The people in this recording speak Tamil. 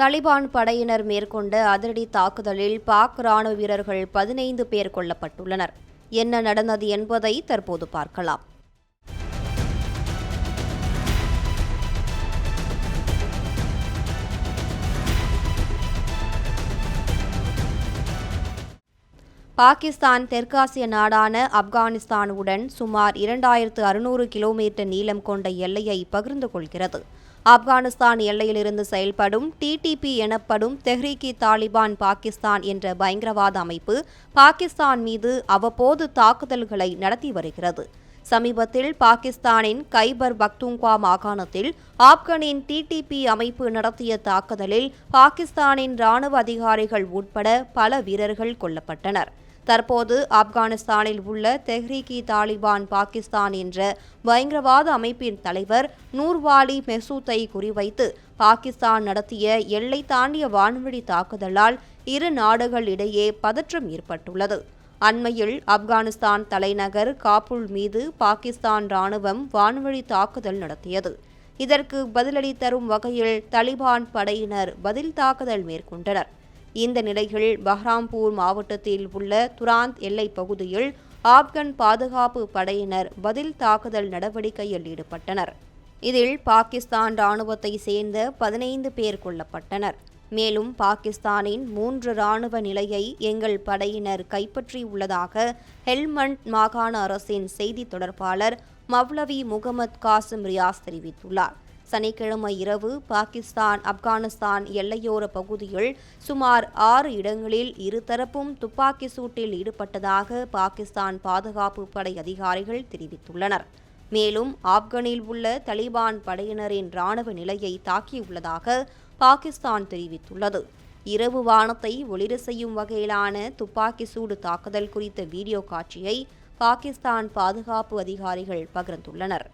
தலிபான் படையினர் மேற்கொண்ட அதிரடி தாக்குதலில் பாக் ராணுவ வீரர்கள் பதினைந்து பேர் கொல்லப்பட்டுள்ளனர். என்ன நடந்தது என்பதை தற்போது பார்க்கலாம். பாகிஸ்தான் தெற்காசிய நாடான ஆப்கானிஸ்தானுடன் சுமார் இரண்டாயிரத்து அறுநூறு கிலோமீட்டர் நீளம் கொண்ட எல்லையை பகிர்ந்து கொள்கிறது. ஆப்கானிஸ்தான் எல்லையிலிருந்து செயல்படும் டிடிபி எனப்படும் தெஹ்ரீக்கி தாலிபான் பாகிஸ்தான் என்ற பயங்கரவாத அமைப்பு பாகிஸ்தான் மீது அவ்வப்போது தாக்குதல்களை நடத்தி வருகிறது. சமீபத்தில் பாகிஸ்தானின் கைபர் பக்துங்கா மாகாணத்தில் ஆப்கனின் டிடிபி அமைப்பு நடத்திய தாக்குதலில் பாகிஸ்தானின் ராணுவ அதிகாரிகள் உட்பட பல வீரர்கள் கொல்லப்பட்டனர். தற்போது ஆப்கானிஸ்தானில் உள்ள தெஹ்ரீகி தாலிபான் பாகிஸ்தான் என்ற பயங்கரவாத அமைப்பின் தலைவர் நூர்வாலி மெசூத்தை குறிவைத்து பாகிஸ்தான் நடத்திய எல்லை தாண்டிய வான்வழி தாக்குதலால் இரு நாடுகள் இடையே பதற்றம் ஏற்பட்டுள்ளது. அண்மையில் ஆப்கானிஸ்தான் தலைநகர் காபுல் மீது பாகிஸ்தான் ராணுவம் வான்வழி தாக்குதல் நடத்தியது. இதற்கு பதிலடி தரும் வகையில் தலிபான் படையினர் பதில் தாக்குதல் மேற்கொண்டனர். இந்த நிலையில் பஹ்ராம்பூர் மாவட்டத்தில் உள்ள துராந்த் எல்லைப் பகுதியில் ஆப்கன் பாதுகாப்பு படையினர் பதில் தாக்குதல் நடவடிக்கையில் ஈடுபட்டனர். இதில் பாகிஸ்தான் இராணுவத்தை சேர்ந்த பதினைந்து பேர் கொல்லப்பட்டனர். மேலும் பாகிஸ்தானின் மூன்று ராணுவ நிலையை எங்கள் படையினர் கைப்பற்றியுள்ளதாக ஹெல்மண்ட் மாகாண அரசின் செய்தி தொடர்பாளர் மவ்லவி முகமது காசிம் ரியாஸ் தெரிவித்துள்ளார். சனிக்கிழமை இரவு பாகிஸ்தான் ஆப்கானிஸ்தான் எல்லையோர பகுதியில் சுமார் ஆறு இடங்களில் இருதரப்பும் துப்பாக்கி சூட்டில் ஈடுபட்டதாக பாகிஸ்தான் பாதுகாப்பு படை அதிகாரிகள் தெரிவித்துள்ளனர். மேலும் ஆப்கனில் உள்ள தலிபான் படையினரின் ராணுவ நிலையை தாக்கியுள்ளதாக பாகிஸ்தான் தெரிவித்துள்ளது. இரவு வானத்தை ஒளிர செய்யும் வகையிலான துப்பாக்கி சூடு தாக்குதல் குறித்த வீடியோ காட்சியை பாகிஸ்தான் பாதுகாப்பு அதிகாரிகள் பகிர்ந்துள்ளனர்.